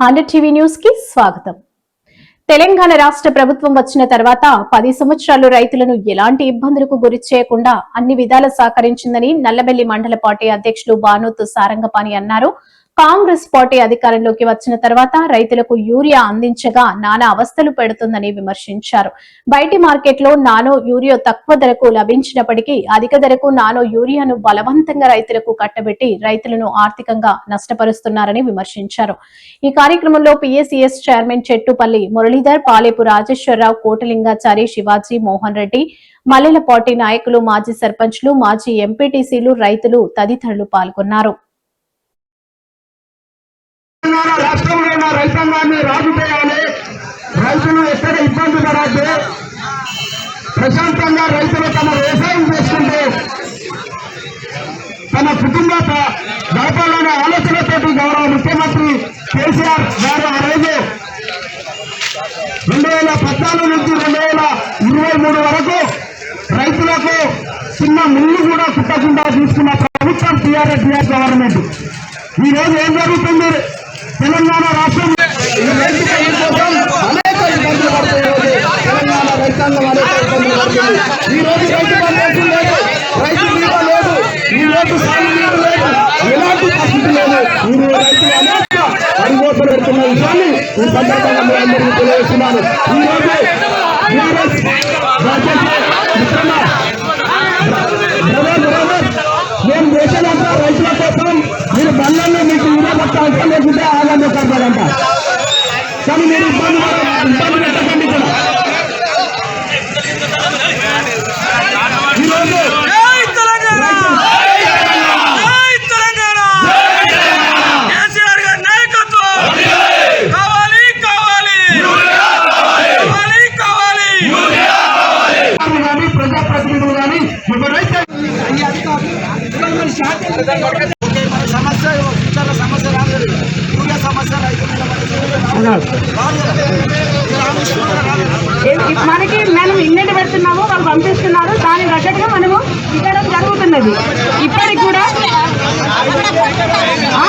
Hundred TV న్యూస్కి స్వాగతం. తెలంగాణ రాష్ట్ర ప్రభుత్వం వచ్చిన తర్వాత పది సంవత్సరాలు రైతులను ఎలాంటి ఇబ్బందులకు గురి చేయకుండా అన్ని విధాల సహకరించిందని నల్లబెల్లి మండల పార్టీ అధ్యక్షులు బానోతు సారంగపాణి అన్నారు. కాంగ్రెస్ పార్టీ అధికారంలోకి వచ్చిన తర్వాత రైతులకు యూరియా అందించగా నానా అవస్థలు పెడుతుందని విమర్శించారు. బయటి మార్కెట్లో నానో యూరియా తక్కువ ధరకు లభించినప్పటికీ అధిక ధరకు నానో యూరియాను బలవంతంగా రైతులకు కట్టబెట్టి రైతులను ఆర్థికంగా నష్టపరుస్తున్నారని విమర్శించారు. ఈ కార్యక్రమంలో P S C S chairman Chettupalli Muralidhar Palepu Rajeswararao Kotalingachari Shivaji Mohan Reddy Mallela party నాయకులు మాజీ సర్పంచ్లు మాజీ ఎంపీటీసీలు రైతులు తదితరులు పాల్గొన్నారు. తెలంగాణ రాష్ట్రంలో ఉన్న రైతాంగాన్ని రాజు చేయాలి. రైతులు ఎక్కడ ఇబ్బంది పడద్దు. ప్రశాంతంగా రైతులు తమ వ్యవసాయం చేసుకుంటూ తమ కుటుంబ గడపాలనే ఆలోచనతోటి గౌరవ ముఖ్యమంత్రి కేసీఆర్ గారు ఆ రోజు రెండు వేల పద్నాలుగు నుంచి రెండు వేల ఇరవై మూడు వరకు రైతులకు చిన్న ముళ్ళు కూడా కుట్టకుండా తీసుకున్న ప్రభుత్వం టీఆర్ఎస్ గవర్నమెంట్. ఈ రోజు ఏం జరుగుతుంది? తెలంగాణ రాష్ట్రం. ఈ కోసం అనేక ఇబ్బందులు పడుతుంది తెలంగాణ రైతాంగం అనేక ఇబ్బందులు పడుతుంది ఈ రోజు రైతు లేదు. రైతు బీమా లేదు. ఈ రోజు సాగు నీరు లేదు. ఎలాంటి పరిస్థితి లేదు రైతులు అనేక పెడుతున్న విషయాన్ని ఈ సందర్భంగా మీ అందరికీ తెలియజేస్తున్నాను. ఈ రోజు ప్రజాప్రతినిధులు కానీ ఎవరైతే మనకి మనం ఇన్నెంట్ పెడుతున్నాము వాళ్ళు పంపిస్తున్నారు దాని తగ్గట్టుగా మనము ఇవ్వడం జరుగుతున్నది. ఇప్పటికి కూడా ఆ?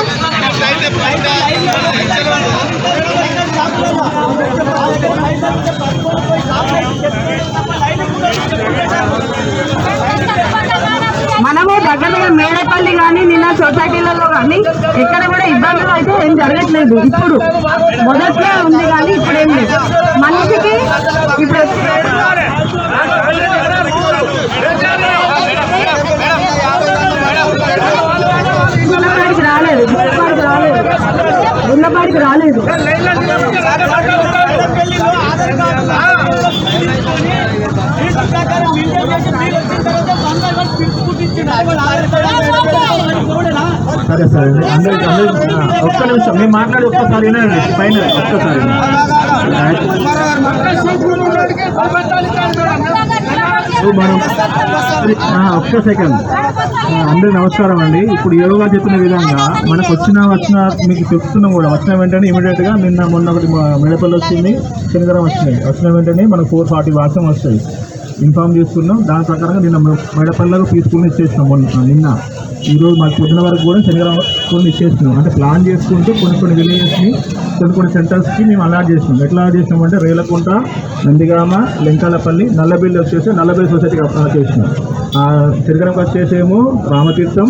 మనము దగ్గరగా మేడపల్లి కానీ నిన్న సొసైటీలలో కానీ ఎక్కడ కూడా ఇబ్బందులు అయితే ఏం జరగట్లేదు. ఇప్పుడు మొదట్లో ఉంది కానీ ఇప్పుడు ఏం లేదు. మనిషికి ఇప్పుడు గున్నపాడికి రాలేదు. గున్నపాడికి రాలేదు. గున్నపాడికి రాలేదు. సరే సరే. అందరికి అందరికి ఒక్క నిమిషం. మేము మాట్లాడి ఒక్కసారి వినండి. పైన ఒక్కసారి. మనం ఒక్క సెకండ్. అందరికి నమస్కారం అండి. ఇప్పుడు యోగా చెప్పిన విధంగా మనకు వచ్చిన వచ్చిన మీకు చెప్తున్నాం కూడా వచ్చిన వెంటనే ఇమీడియట్గా నిన్న మొన్న ఒకటి మెడపల్లి వచ్చింది శనివారం వచ్చినాయి వచ్చిన వెంటనే మనకు ఫోర్ ఫార్టీ వాసం వస్తాయి ఇన్ఫార్మ్ చేస్తున్నాం. దాని ప్రకారంగా నిన్న మెడపల్లకు తీసుకుని ఇచ్చేసినాం మొన్న నిన్న. ఈరోజు మాకు పొద్దున వరకు కూడా శనివారం కొన్ని ఇచ్చేసినాం అంటే ప్లాన్ చేసుకుంటూ కొన్ని కొన్ని విలేజెస్ని కొన్ని కొన్ని సెంటర్స్కి మేము అలాట్ చేసినాం. ఎట్లా అలాట్ చేసినాం అంటే రేలకుంట నందిగామ లెంకాలపల్లి నల్లబెల్లి వచ్చేసి నల్లబెల్లి సొసైటీకి అలాట్ చేసినాం. ఆ శనివారంకి వచ్చేసేమో రామతీర్థం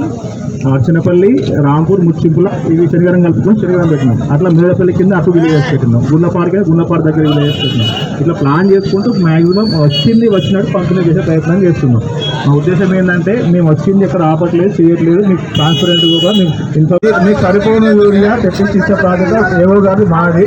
చిన్నపల్లి రాంపూర్ ముచ్చింపుల ఇవి శనిగారం కలుపుకొని శనిగారం పెట్టినాం. అట్లా మేడపల్లి కింద అటు విలేజెస్ పెట్టినాం. గున్నపాడుగా గున్నపాడు దగ్గర విలేజెస్ పెట్టినాం. ఇట్లా ప్లాన్ చేసుకుంటూ మాక్సిమం వచ్చింది వచ్చినట్టు పంపిణీ చేసే ప్రయత్నం చేస్తున్నాం. మా ఉద్దేశం ఏంటంటే మేము వచ్చింది ఎక్కడ ఆపట్లేదు చేయట్లేదు మీకు ట్రాన్స్పరెంట్ కూడా మీకు ఇన్ఫర్మేషన్ మీకు సరిపోయిన యూరియా తెప్పించి ఇచ్చే ప్రాజెక్ట్ ఏవో కాదు మాది.